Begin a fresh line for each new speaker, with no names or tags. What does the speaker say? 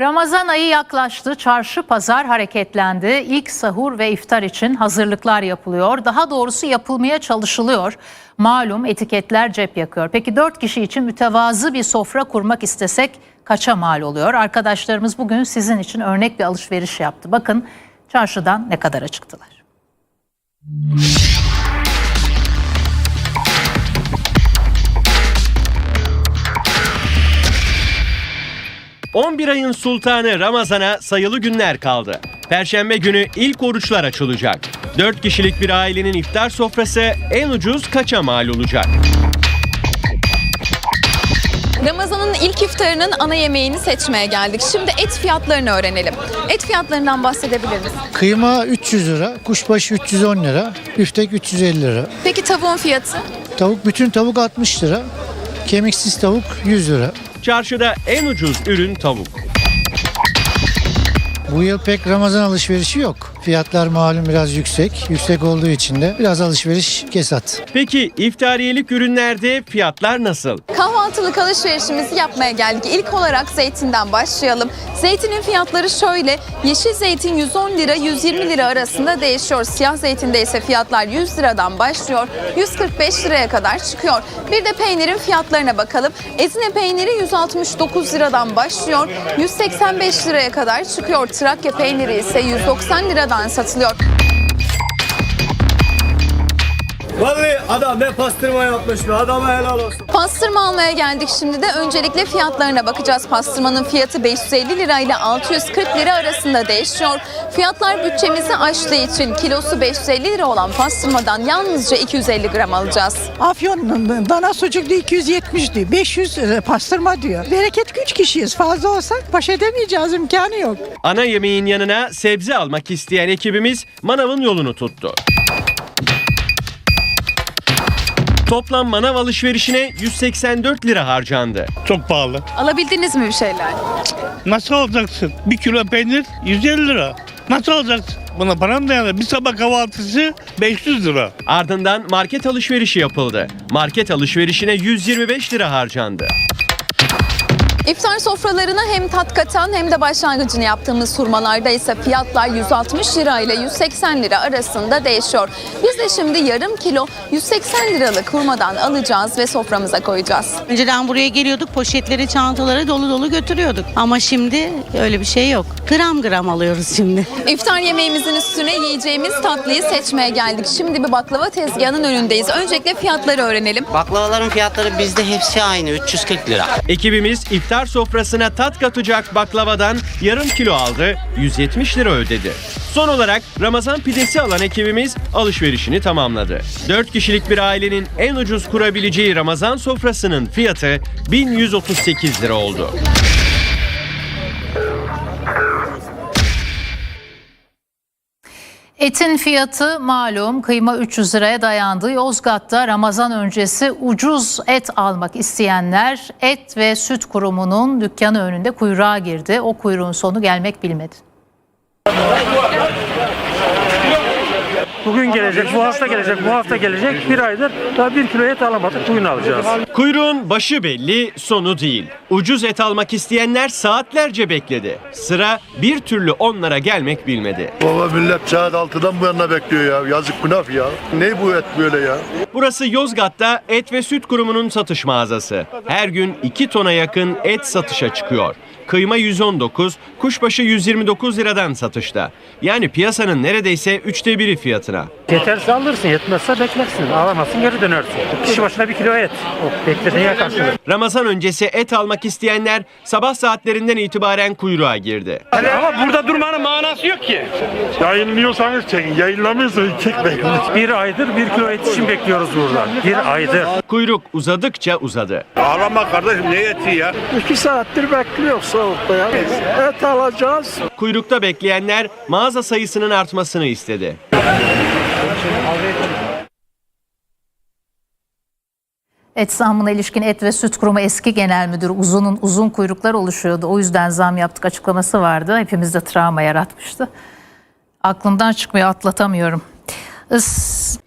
Ramazan ayı yaklaştı, çarşı pazar hareketlendi. İlk sahur ve iftar için hazırlıklar yapılıyor. Daha doğrusu yapılmaya çalışılıyor. Malum etiketler cep yakıyor. Peki 4 kişi için mütevazı bir sofra kurmak istesek kaça mal oluyor? Arkadaşlarımız bugün sizin için örnek bir alışveriş yaptı. Bakın çarşıdan ne kadara çıktılar.
11 ayın sultanı Ramazan'a sayılı günler kaldı. Perşembe günü ilk oruçlar açılacak. 4 kişilik bir ailenin iftar sofrası en ucuz kaça mal olacak?
Ramazan'ın ilk iftarının ana yemeğini seçmeye geldik. Şimdi et fiyatlarını öğrenelim. Et fiyatlarından bahsedebilir misin?
Kıyma 300 lira, kuşbaşı 310 lira, büftek 350 lira.
Peki tavuğun fiyatı?
Tavuk bütün tavuk 60 lira, kemiksiz tavuk 100 lira.
Çarşıda en ucuz ürün tavuk.
Bu yıl pek Ramazan alışverişi yok. Fiyatlar malum biraz yüksek. Yüksek olduğu için de biraz alışveriş kesat.
Peki iftariyelik ürünlerde fiyatlar nasıl?
Kahvaltılık alışverişimizi yapmaya geldik. İlk olarak zeytinden başlayalım. Zeytinin fiyatları şöyle. Yeşil zeytin 110 lira 120 lira arasında değişiyor. Siyah zeytinde ise fiyatlar 100 liradan başlıyor. 145 liraya kadar çıkıyor. Bir de peynirin fiyatlarına bakalım. Ezine peyniri 169 liradan başlıyor. 185 liraya kadar çıkıyor. Trakya peyniri ise 190 liradan satılıyor.
Vallahi adam ne pastırma yapmış be adama helal olsun.
Pastırma almaya geldik şimdi de öncelikle fiyatlarına bakacağız. Pastırmanın fiyatı 550 lira ile 640 lira arasında değişiyor. Fiyatlar bütçemizi aştığı için kilosu 550 lira olan pastırmadan yalnızca 250 gram alacağız.
Afyon dana sucuklu 270 diyor. 500 lira pastırma diyor. Bereket güç kişiyiz. Fazla olsak baş edemeyeceğiz imkanı yok.
Ana yemeğin yanına sebze almak isteyen ekibimiz manavın yolunu tuttu. Toplam manav alışverişine 184 lira harcandı.
Çok pahalı.
Alabildiniz mi bir şeyler?
Nasıl alacaksın? Bir kilo peynir 150 lira. Nasıl alacaksın? Buna param dayanır. Bir sabah kahvaltısı 500 lira.
Ardından market alışverişi yapıldı. Market alışverişine 125 lira harcandı.
İftar sofralarına hem tat katan hem de başlangıcını yaptığımız hurmalarda ise fiyatlar 160 lira ile 180 lira arasında değişiyor. Biz de şimdi yarım kilo 180 liralık hurmadan alacağız ve soframıza koyacağız.
Önceden buraya geliyorduk poşetleri çantaları dolu dolu götürüyorduk. Ama şimdi öyle bir şey yok. Gram gram alıyoruz şimdi.
İftar yemeğimizin üstüne yiyeceğimiz tatlıyı seçmeye geldik. Şimdi bir baklava tezgahının önündeyiz. Öncelikle fiyatları öğrenelim.
Baklavaların fiyatları bizde hepsi aynı 340 lira.
Ekibimiz iftar sofrasına tat katacak baklavadan yarım kilo aldı, 170 lira ödedi. Son olarak Ramazan pidesi alan ekibimiz alışverişini tamamladı. 4 kişilik bir ailenin en ucuz kurabileceği Ramazan sofrasının fiyatı 1138 lira oldu.
Etin fiyatı malum kıyma 300 liraya dayandı. Yozgat'ta Ramazan öncesi ucuz et almak isteyenler et ve süt kurumunun dükkanı önünde kuyruğa girdi. O kuyruğun sonu gelmek bilmedi.
Bugün gelecek, bu hafta gelecek, bu hafta gelecek. Bir aydır daha bir kilo et alamadık. Bugün alacağız.
Kuyruğun başı belli, sonu değil. Ucuz et almak isteyenler saatlerce bekledi. Sıra bir türlü onlara gelmek bilmedi.
Baba millet saat 6'dan bu yana bekliyor ya. Yazık günah ya. Ne bu et böyle ya?
Burası Yozgat'ta et ve süt kurumunun satış mağazası. Her gün 2 tona yakın et satışa çıkıyor. Kıyma 119, kuşbaşı 129 liradan satışta. Yani piyasanın neredeyse üçte biri fiyatına.
Yeterse alırsın, yetmezse beklersin. Alamazsın geri dönersin. Kişi başına bir kilo et. O beklediğine karşılık.
Ramazan öncesi et almak isteyenler sabah saatlerinden itibaren kuyruğa girdi.
Ama burada durmanın manası yok ki.
Yayınlıyorsanız çekin. Yayınlamıyorsanız çekmeyin.
Bir aydır bir kilo et için bekliyoruz burada. Bir aydır.
Kuyruk uzadıkça uzadı.
Ağlama kardeşim ne eti ya?
İki saattir bekliyor soğukta. Et alacağız.
Kuyrukta bekleyenler mağaza sayısının artmasını istedi.
Et zammına ilişkin Et ve Süt Kurumu eski genel müdürü uzunun uzun kuyruklar oluşuyordu. O yüzden zam yaptık açıklaması vardı. Hepimizde travma yaratmıştı. Aklımdan çıkmıyor atlatamıyorum. Is